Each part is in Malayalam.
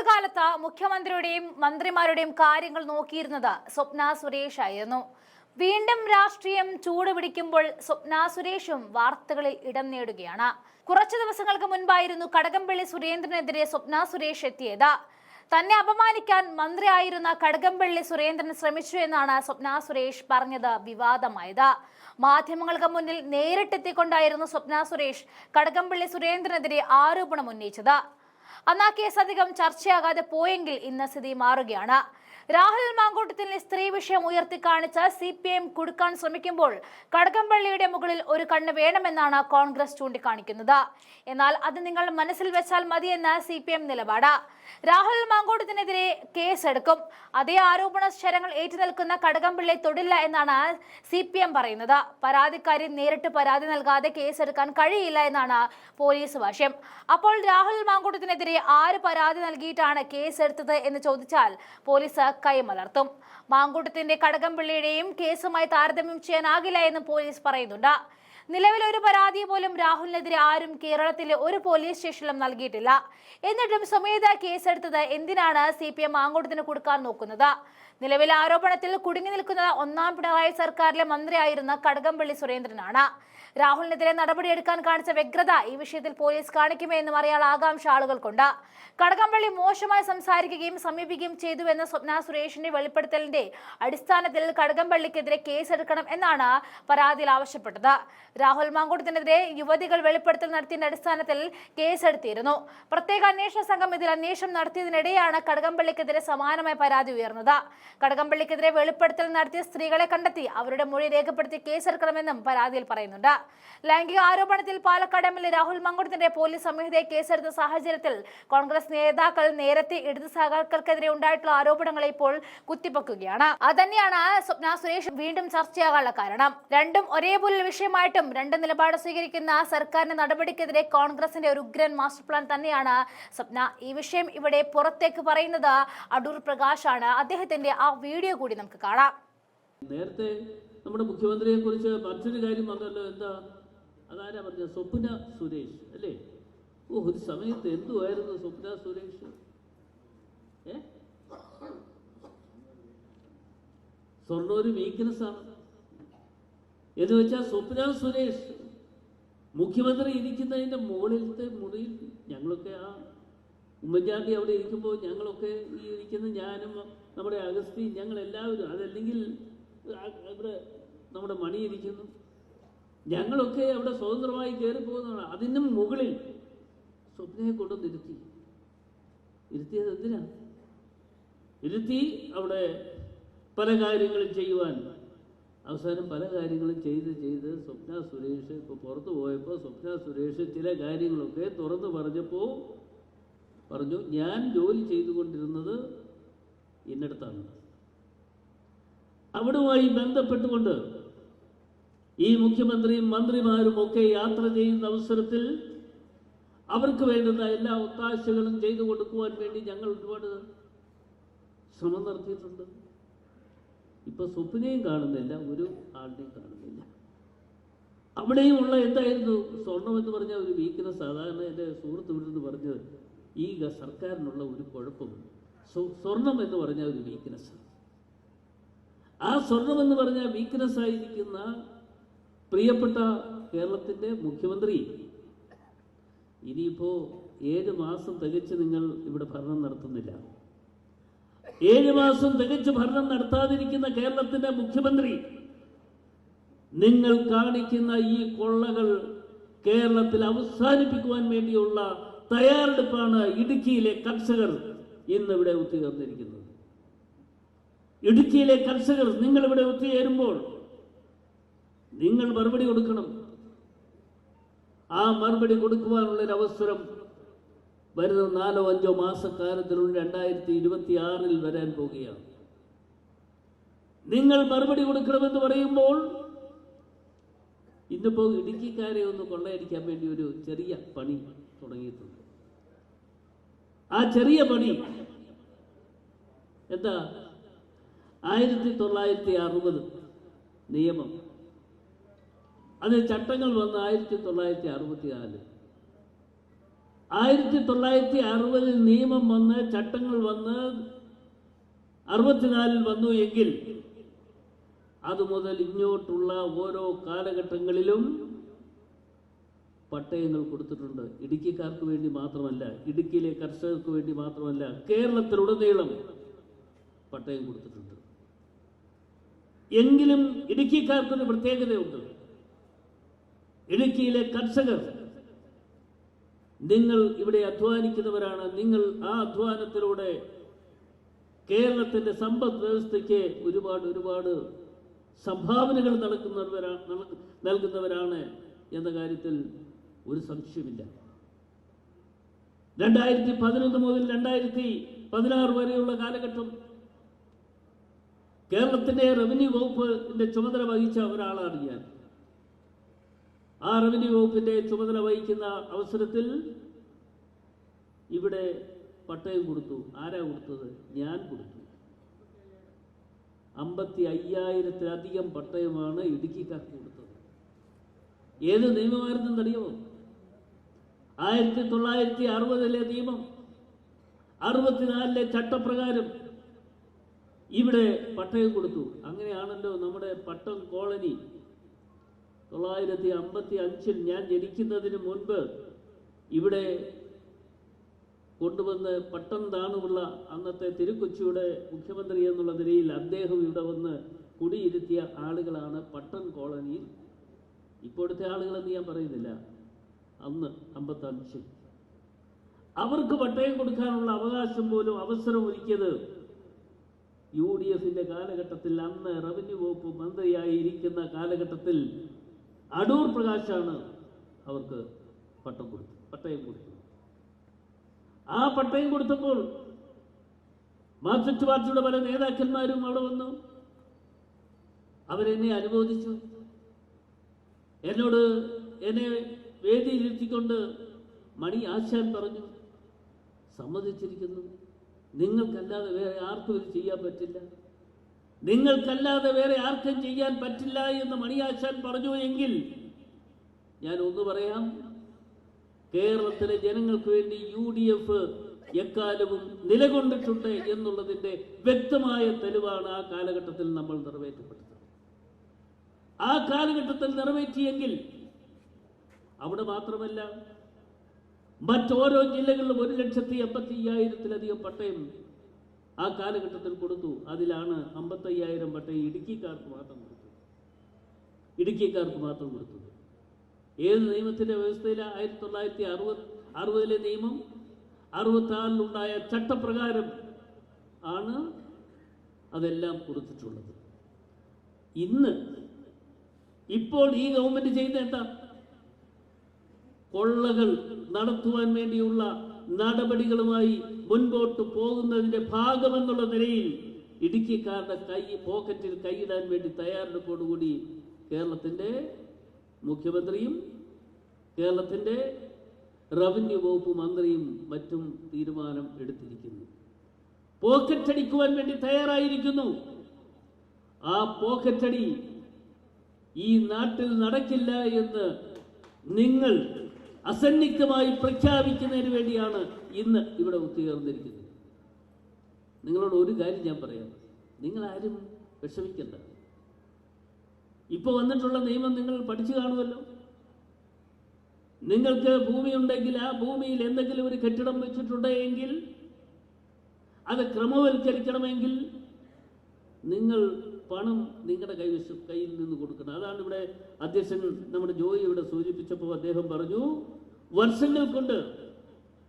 ഒരു കാലത്ത് മുഖ്യമന്ത്രിയുടെയും മന്ത്രിമാരുടെയും കാര്യങ്ങൾ നോക്കിയിരുന്നത് സ്വപ്ന സുരേഷ് ആയിരുന്നു. വീണ്ടും രാഷ്ട്രീയം ചൂടുപിടിക്കുമ്പോൾ സ്വപ്ന സുരേഷും വാർത്തകളിൽ ഇടം നേടുകയാണ്. കുറച്ചു ദിവസങ്ങൾക്ക് മുൻപായിരുന്നു കടകംപള്ളി സുരേന്ദ്രനെതിരെ സ്വപ്ന സുരേഷ് എത്തിയത്. തന്നെ അപമാനിക്കാൻ മന്ത്രിയായിരുന്ന കടകംപള്ളി സുരേന്ദ്രൻ ശ്രമിച്ചു എന്നാണ് സ്വപ്ന സുരേഷ് പറഞ്ഞത് വിവാദമായത്. മാധ്യമങ്ങൾക്ക് മുന്നിൽ നേരിട്ടെത്തിക്കൊണ്ടായിരുന്നു സ്വപ്ന സുരേഷ് കടകംപള്ളി സുരേന്ദ്രനെതിരെ ആരോപണം ഉന്നയിച്ചത്. അന്ന് ആ കേസ് അധികം ചർച്ചയാകാതെ പോയെങ്കിൽ ഇന്ന് സ്ഥിതി മാറുകയാണ്. രാഹുൽ മാങ്കൂട്ടത്തിനെ സ്ത്രീ വിഷയം ഉയർത്തി കാണിച്ച് സി പി എം കുടുക്കാൻ ശ്രമിക്കുമ്പോൾ കടകംപള്ളിയുടെ മുകളിൽ ഒരു കണ്ണ് വേണമെന്നാണ് കോൺഗ്രസ് ചൂണ്ടിക്കാണിക്കുന്നത്. എന്നാൽ അത് നിങ്ങൾ മനസ്സിൽ വെച്ചാൽ മതിയെന്ന് സി പി എം നിലപാട്. രാഹുൽ മാങ്കൂട്ടത്തിനെതിരെ കേസെടുക്കും. അതേ ആരോപണ ശരങ്ങൾ ഏറ്റുനിൽക്കുന്ന കടകംപള്ളി തൊടില്ല എന്നാണ് സി പി എം പറയുന്നത്. പരാതിക്കാരി നേരിട്ട് പരാതി നൽകാതെ കേസെടുക്കാൻ കഴിയില്ല എന്നാണ് പോലീസ് വാശ്യം. അപ്പോൾ രാഹുൽ മാങ്കൂട്ടത്തിനെതിരെ ആര് പരാതി നൽകിയിട്ടാണ് കേസെടുത്തത് എന്ന് ചോദിച്ചാൽ പോലീസ് കൈമലർത്തും മാങ്കൂട്ടത്തിന്റെ കടകംപള്ളിയുടെയും കേസുമായി താരതമ്യം ചെയ്യാനാകില്ല എന്ന് പോലീസ് പറയുന്നുണ്ട്. നിലവിൽ ഒരു പരാതി പോലും രാഹുലിനെതിരെ ആരും കേരളത്തിലെ ഒരു പോലീസ് സ്റ്റേഷനിലും നൽകിയിട്ടില്ല. എന്നിട്ടും സ്വമേധ കേസെടുത്തത് എന്തിനാണ് സി പി എം മാങ്കൂട്ടത്തിന് കൊടുക്കാൻ നോക്കുന്നത്? നിലവിലെ ആരോപണത്തിൽ കുടുങ്ങി നിൽക്കുന്നത് ഒന്നാം പിണറായി സർക്കാരിലെ മന്ത്രിയായിരുന്ന കടകംപള്ളി സുരേന്ദ്രനാണ്. രാഹുലിനെതിരെ നടപടിയെടുക്കാൻ കാണിച്ച വ്യഗ്രത ഈ വിഷയത്തിൽ പോലീസ് കാണിക്കുമെന്നും അറിയാൻ ആകാംക്ഷ ആളുകൾക്കുണ്ട്. കടകംപള്ളി മോശമായി സംസാരിക്കുകയും സമീപിക്കുകയും ചെയ്തു എന്ന സ്വപ്ന സുരേഷിന്റെ വെളിപ്പെടുത്തലിന്റെ അടിസ്ഥാനത്തിൽ കടകംപള്ളിക്കെതിരെ കേസെടുക്കണം എന്നാണ് പരാതിയിൽ ആവശ്യപ്പെട്ടത്. രാഹുൽ മാങ്കൂട്ടത്തിനെതിരെ യുവതികൾ വെളിപ്പെടുത്തൽ നടത്തിയതിന്റെ അടിസ്ഥാനത്തിൽ കേസെടുത്തിരുന്നു. പ്രത്യേക അന്വേഷണ സംഘം ഇതിൽ അന്വേഷണം നടത്തിയതിനിടെയാണ് കടകംപള്ളിക്കെതിരെ സമാനമായ പരാതി ഉയർന്നത്. കടകംപള്ളിക്കെതിരെ വെളിപ്പെടുത്തൽ നടത്തിയ സ്ത്രീകളെ കണ്ടെത്തി അവരുടെ മൊഴി രേഖപ്പെടുത്തി കേസെടുക്കണമെന്നും പരാതിയിൽ പറയുന്നുണ്ട്. ലൈംഗിക ആരോപണത്തിൽ Palakkad M L A Rahul മങ്കുടത്തിന്റെ police സംഹിതയെ കേസെടുത്ത സാഹചര്യത്തിൽ കോൺഗ്രസ് നേതാക്കൾ നേരത്തെ ഇടത് സഹാക്കൾക്കെതിരെ ഉണ്ടായിട്ടുള്ള ആരോപണങ്ങളെ ഇപ്പോൾ കുത്തിപ്പൊക്കുകയാണ്. തന്നെയാണ് സ്വപ്ന സുരേഷ് വീണ്ടും ചർച്ചയാകാനുള്ള കാരണം. രണ്ടും ഒരേപോലെ വിഷയമായിട്ടും രണ്ട് നിലപാട് സ്വീകരിക്കുന്ന സർക്കാരിന്റെ നടപടിക്കെതിരെ കോൺഗ്രസിന്റെ ഒരു ഉഗ്രൻ മാസ്റ്റർ പ്ലാൻ തന്നെയാണ് സ്വപ്ന. ഈ വിഷയം ഇവിടെ പുറത്തേക്ക് പറയുന്നത് അടൂർ പ്രകാശാണ്. അദ്ദേഹത്തിന്റെ ആ വീഡിയോ കൂടി നമുക്ക് കാണാം. നേരത്തെ നമ്മുടെ മുഖ്യമന്ത്രിയെ കുറിച്ച് മറ്റൊരു കാര്യം പറഞ്ഞല്ലോ എന്താ? അതാരാ പറഞ്ഞ സ്വപ്ന സുരേഷ് അല്ലേ? ഓ ഒരു സമയത്ത് എന്തുമായിരുന്നു സ്വപ്ന സുരേഷ്? ഏ? സ്വർണ ഒരു വീക്ക്നെസ് ആണ്. എന്ന് വെച്ചാൽ സ്വപ്ന സുരേഷ് മുഖ്യമന്ത്രി ഇരിക്കുന്നതിന്റെ മുകളിലത്തെ മുറിയിൽ ഞങ്ങളൊക്കെ ആ ഉമ്മൻചാണ്ടി അവിടെ ഇരിക്കുമ്പോൾ ഞങ്ങളൊക്കെ ഈ ഇരിക്കുന്ന ഞാനും നമ്മുടെ അഗസ്തി ഞങ്ങൾ എല്ലാവരും അതല്ലെങ്കിൽ ഇവിടെ നമ്മുടെ മണി ഇരിക്കുന്നു ഞങ്ങളൊക്കെ അവിടെ സ്വതന്ത്രമായി കയറി പോകുന്നതാണ് അതിനും മുകളിൽ സ്വപ്നയെ കൊണ്ടുവന്ന് ഇരുത്തി. ഇരുത്തിയത് എന്തിനാ? ഇരുത്തി അവിടെ പല കാര്യങ്ങളും ചെയ്യുവാൻ. അവസാനം പല കാര്യങ്ങളും ചെയ്ത് ചെയ്ത് സ്വപ്ന സുരേഷ് ഇപ്പോൾ പുറത്തു പോയപ്പോൾ സ്വപ്ന സുരേഷ് ചില കാര്യങ്ങളൊക്കെ തുറന്നു പറഞ്ഞപ്പോൾ പറഞ്ഞു ഞാൻ ജോലി ചെയ്തുകൊണ്ടിരുന്നത് ഇന്നടത്താണ്. അവിടുമായി ബന്ധപ്പെട്ടുകൊണ്ട് ഈ മുഖ്യമന്ത്രിയും മന്ത്രിമാരും ഒക്കെ യാത്ര ചെയ്യുന്ന അവസരത്തിൽ അവർക്ക് വേണ്ടുന്ന എല്ലാ ഒത്താശകളും ചെയ്തു കൊടുക്കുവാൻ വേണ്ടി ഞങ്ങൾ ഒരുപാട് ശ്രമം നടത്തിയിട്ടുണ്ട്. ഇപ്പൊ സ്വപ്നയും കാണുന്നില്ല ഒരു ആളുടെയും കാണുന്നില്ല. അവിടെയും ഉള്ള എന്തായിരുന്നു? സ്വർണം എന്ന് പറഞ്ഞ ഒരു വീക്കിനെ സാധാരണ എന്റെ സുഹൃത്ത് ഇവിടുന്ന് പറഞ്ഞത് ഈ സർക്കാരിനുള്ള ഒരു കുഴപ്പം സ്വ- സ്വർണം എന്ന് പറഞ്ഞ ഒരു വീക്ക്നെസ് ആ സ്വർണമെന്ന് പറഞ്ഞ വീക്ക്നെസ് ആയിരിക്കുന്ന പ്രിയപ്പെട്ട കേരളത്തിന്റെ മുഖ്യമന്ത്രി. ഇനിയിപ്പോ ഏഴ് മാസം തികച്ച് നിങ്ങൾ ഇവിടെ ഭരണം നടത്തുന്നില്ല. ഏഴ് മാസം തികച്ച് ഭരണം നടത്താതിരിക്കുന്ന കേരളത്തിന്റെ മുഖ്യമന്ത്രി. നിങ്ങൾ കാണിക്കുന്ന ഈ കൊള്ളകൾ കേരളത്തിൽ അവസാനിപ്പിക്കുവാൻ വേണ്ടിയുള്ള തയ്യാറെടുപ്പാണ് ഇടുക്കിയിലെ കർഷകർ ഇന്നിവിടെ ഒത്തുചേർന്നിരിക്കുന്നത് ഇടുക്കിയിലെ കർഷകർ നിങ്ങൾ ഇവിടെ ഒത്തുചേരുമ്പോൾ നിങ്ങൾ മറുപടി കൊടുക്കണം. ആ മറുപടി കൊടുക്കുവാനുള്ള ഒരു അവസരം വരുന്ന നാലോ അഞ്ചോ മാസക്കാലത്തിനുള്ളിൽ രണ്ടായിരത്തി ഇരുപത്തി ആറിൽ വരാൻ പോകുകയാണ് നിങ്ങൾ മറുപടി കൊടുക്കണമെന്ന് പറയുമ്പോൾ ഇന്നിപ്പോൾ ഇടുക്കിക്കാരെ ഒന്ന് കൊള്ളയടിക്കാൻ വേണ്ടി ഒരു ചെറിയ പണി തുടങ്ങിയിട്ടുണ്ട്. ആ ചെറിയ പണി എന്താ? ആയിരത്തി തൊള്ളായിരത്തി അറുപത് നിയമം. അത് ചട്ടങ്ങൾ വന്ന് ആയിരത്തി തൊള്ളായിരത്തി അറുപത്തി നാല് ആയിരത്തി തൊള്ളായിരത്തി അറുപതിൽ നിയമം വന്ന് ചട്ടങ്ങൾ വന്ന് അറുപത്തിനാലിൽ വന്നു എങ്കിൽ അതുമുതൽ ഇങ്ങോട്ടുള്ള ഓരോ കാലഘട്ടങ്ങളിലും പട്ടയങ്ങൾ കൊടുത്തിട്ടുണ്ട്. ഇടുക്കിക്കാർക്ക് വേണ്ടി മാത്രമല്ല ഇടുക്കിയിലെ കർഷകർക്ക് വേണ്ടി മാത്രമല്ല കേരളത്തിലുടനീളം പട്ടയം കൊടുത്തിട്ടുണ്ട്. എങ്കിലും ഇടുക്കിക്കാർക്കൊരു പ്രത്യേകതയുണ്ട്. ഇടുക്കിയിലെ കർഷകർ നിങ്ങൾ ഇവിടെ അധ്വാനിക്കുന്നവരാണ്. നിങ്ങൾ ആ അധ്വാനത്തിലൂടെ കേരളത്തിന്റെ സമ്പദ് വ്യവസ്ഥയ്ക്ക് ഒരുപാട് ഒരുപാട് സംഭാവനകൾ നൽകുന്നവരാണ് നൽകുന്നവരാണ് എന്ന കാര്യത്തിൽ ഒരു സംശയമില്ല. രണ്ടായിരത്തി പതിനൊന്ന് മുതൽ രണ്ടായിരത്തി പതിനാറ് വരെയുള്ള കാലഘട്ടം കേരളത്തിന്റെ റവന്യൂ വകുപ്പിന്റെ ചുമതല വഹിച്ച ഒരാളാണ് ഞാൻ. ആ റവന്യൂ വകുപ്പിന്റെ ചുമതല വഹിക്കുന്ന അവസരത്തിൽ ഇവിടെ പട്ടയം കൊടുത്തു. ആരാ കൊടുത്തത്? ഞാൻ കൊടുത്തു. അമ്പത്തി അയ്യായിരത്തിലധികം പട്ടയമാണ് ഇടുക്കിക്കാർക്ക് കൊടുത്തത്. ഏത് നിയമമായിരുന്നു അറിയുമോ? ആയിരത്തി തൊള്ളായിരത്തി അറുപതിലെ നിയമം. അറുപത്തിനാലിലെ ചട്ടപ്രകാരം ഇവിടെ പട്ടയം കൊടുത്തു. അങ്ങനെയാണല്ലോ നമ്മുടെ പട്ടം കോളനി. തൊള്ളായിരത്തി അമ്പത്തി അഞ്ചിൽ ഞാൻ ജനിക്കുന്നതിന് മുൻപ് ഇവിടെ കൊണ്ടുവന്ന് പട്ടം താണുള്ള അന്നത്തെ തിരുക്കൊച്ചിയുടെ മുഖ്യമന്ത്രി എന്നുള്ള നിലയിൽ അദ്ദേഹം ഇവിടെ വന്ന് കുടിയിരുത്തിയ ആളുകളാണ് പട്ടം കോളനിയിൽ. ഇപ്പോഴത്തെ ആളുകളെന്ന് ഞാൻ പറയുന്നില്ല. അന്ന് അമ്പത്തഞ്ചിൽ. അവർക്ക് പട്ടയം കൊടുക്കാനുള്ള അവകാശം പോലും അവസരം ഒരുക്കിയത് യു ഡി എഫിന്റെ കാലഘട്ടത്തിൽ അന്ന് റവന്യൂ വകുപ്പ് മന്ത്രിയായി ഇരിക്കുന്ന കാലഘട്ടത്തിൽ അടൂർ പ്രകാശാണ് അവർക്ക് പട്ടം കൊടുത്തു പട്ടയം കൊടുത്തു ആ പട്ടയം കൊടുത്തപ്പോൾ മാർക്സിസ്റ്റ് പാർട്ടിയുടെ പല നേതാക്കന്മാരും അവിടെ വന്നു. അവരെന്നെ അനുമോദിച്ചു. എന്നോട് എന്നെ വേദിയിലിരുത്തിക്കൊണ്ട് മണി ആശാൻ പറഞ്ഞു സമ്മതിച്ചിരിക്കുന്നു. നിങ്ങൾക്കല്ലാതെ വേറെ ആർക്കും ഇത് ചെയ്യാൻ പറ്റില്ല. നിങ്ങൾക്കല്ലാതെ വേറെ ആർക്കും ചെയ്യാൻ പറ്റില്ല എന്ന് മണിയാശാൻ പറഞ്ഞു എങ്കിൽ ഞാൻ ഒന്ന് പറയാം കേരളത്തിലെ ജനങ്ങൾക്ക് വേണ്ടി യു ഡി എഫ് എക്കാലവും നിലകൊണ്ടിട്ടുണ്ട് എന്നുള്ളതിന്റെ വ്യക്തമായ തെളിവാണ് ആ കാലഘട്ടത്തിൽ നമ്മൾ നിറവേറ്റപ്പെട്ടത്. ആ കാലഘട്ടത്തിൽ നിറവേറ്റിയെങ്കിൽ അവിടെ മാത്രമല്ല മറ്റോരോ ജില്ലകളിലും ഒരു ലക്ഷത്തി എൺപത്തി അയ്യായിരത്തിലധികം പട്ടയം ആ കാലഘട്ടത്തിൽ കൊടുത്തു. അതിലാണ് അമ്പത്തയ്യായിരം പട്ടയം ഇടുക്കിക്കാർക്ക് മാത്രം കൊടുത്തത്. ഇടുക്കിക്കാർക്ക് മാത്രം കൊടുത്തത്. ഏത് നിയമത്തിന്റെ വ്യവസ്ഥയിലെ? ആയിരത്തി തൊള്ളായിരത്തി അറുപത് അറുപതിലെ നിയമം അറുപത്തി ആറിലുണ്ടായ ചട്ടപ്രകാരം ആണ് അതെല്ലാം കൊടുത്തിട്ടുള്ളത്. ഇന്ന് ഇപ്പോൾ ഈ ഗവൺമെന്റ് ചെയ്യുന്ന എന്താ? കൊള്ളകൾ. നടത്തുവാൻ വേണ്ടിയുള്ള നടപടികളുമായി മുൻപോട്ട് പോകുന്നതിന്റെ ഭാഗമെന്നുള്ള നിലയിൽ ഇടുക്കിക്കാരുടെ കൈ പോക്കറ്റിൽ കൈയിടാൻ വേണ്ടി തയ്യാറെടുപ്പോടുകൂടി കേരളത്തിന്റെ മുഖ്യമന്ത്രിയും കേരളത്തിന്റെ റവന്യൂ വകുപ്പ് മന്ത്രിയും മറ്റും തീരുമാനം എടുത്തിരിക്കുന്നു. പോക്കറ്റടിക്കുവാൻ വേണ്ടി തയ്യാറായിരിക്കുന്നു. ആ പോക്കറ്റടി ഈ നാട്ടിൽ നടക്കില്ല എന്ന് നിങ്ങൾ അസന്നിഗ്ധമായി പ്രഖ്യാപിക്കുന്നതിന് വേണ്ടിയാണ് ഇന്ന് ഇവിടെ ഒത്തുചേർന്നിരിക്കുന്നത് നിങ്ങളോട് ഒരു കാര്യം ഞാൻ പറയാം. നിങ്ങൾ ആരും വിഷമിക്കണ്ട. ഇപ്പോൾ വന്നിട്ടുള്ള നിയമം നിങ്ങൾ പഠിച്ചു കാണുമല്ലോ. നിങ്ങൾക്ക് ഭൂമി ഉണ്ടെങ്കിൽ ആ ഭൂമിയിൽ എന്തെങ്കിലും ഒരു കെട്ടിടം വെച്ചിട്ടുണ്ടെങ്കിൽ അത് ക്രമവൽക്കരിക്കണമെങ്കിൽ നിങ്ങൾ പണം നിങ്ങളുടെ കൈവശം കയ്യിൽ നിന്ന് കൊടുക്കണം. അതാണ് ഇവിടെ അധ്യക്ഷൻ നമ്മുടെ ജോയി ഇവിടെ സൂചിപ്പിച്ചപ്പോൾ അദ്ദേഹം പറഞ്ഞു വർഷങ്ങൾ കൊണ്ട്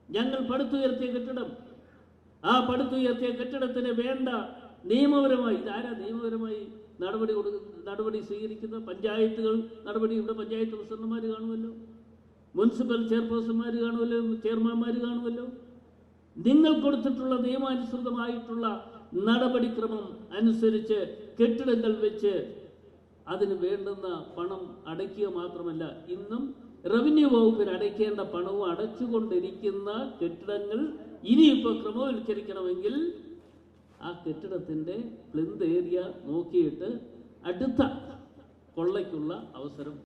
ഞങ്ങൾ പടുത്തുയർത്തിയ കെട്ടിടം. ആ പടുത്തുയർത്തിയ കെട്ടിടത്തിന് വേണ്ട നിയമപരമായി ഇതാരാ നിയമപരമായി നടപടി കൊടുക്ക നടപടി സ്വീകരിക്കുന്ന? പഞ്ചായത്തുകൾ നടപടി ഇവിടെ പഞ്ചായത്ത് പ്രസിഡന്റുമാർ കാണുമല്ലോ. മുനിസിപ്പൽ ചെയർപേഴ്സൺമാർ കാണുമല്ലോ ചെയർമാൻമാർ കാണുമല്ലോ. നിങ്ങൾ കൊടുത്തിട്ടുള്ള നിയമാനുസൃതമായിട്ടുള്ള നടപടിക്രമം അനുസരിച്ച് കെട്ടിടങ്ങൾ വെച്ച് അതിന് വേണ്ടുന്ന പണം അടയ്ക്കുക മാത്രമല്ല ഇന്നും റവന്യൂ വകുപ്പിന് അടയ്ക്കേണ്ട പണവും അടച്ചുകൊണ്ടിരിക്കുന്ന കെട്ടിടങ്ങൾ ഇനിയിപ്പോൾ ക്രമവൽക്കരിക്കണമെങ്കിൽ ആ കെട്ടിടത്തിന്റെ പ്ലിന്ത് ഏരിയ നോക്കിയിട്ട് അടുത്ത കൊള്ളയ്ക്കുള്ള അവസരം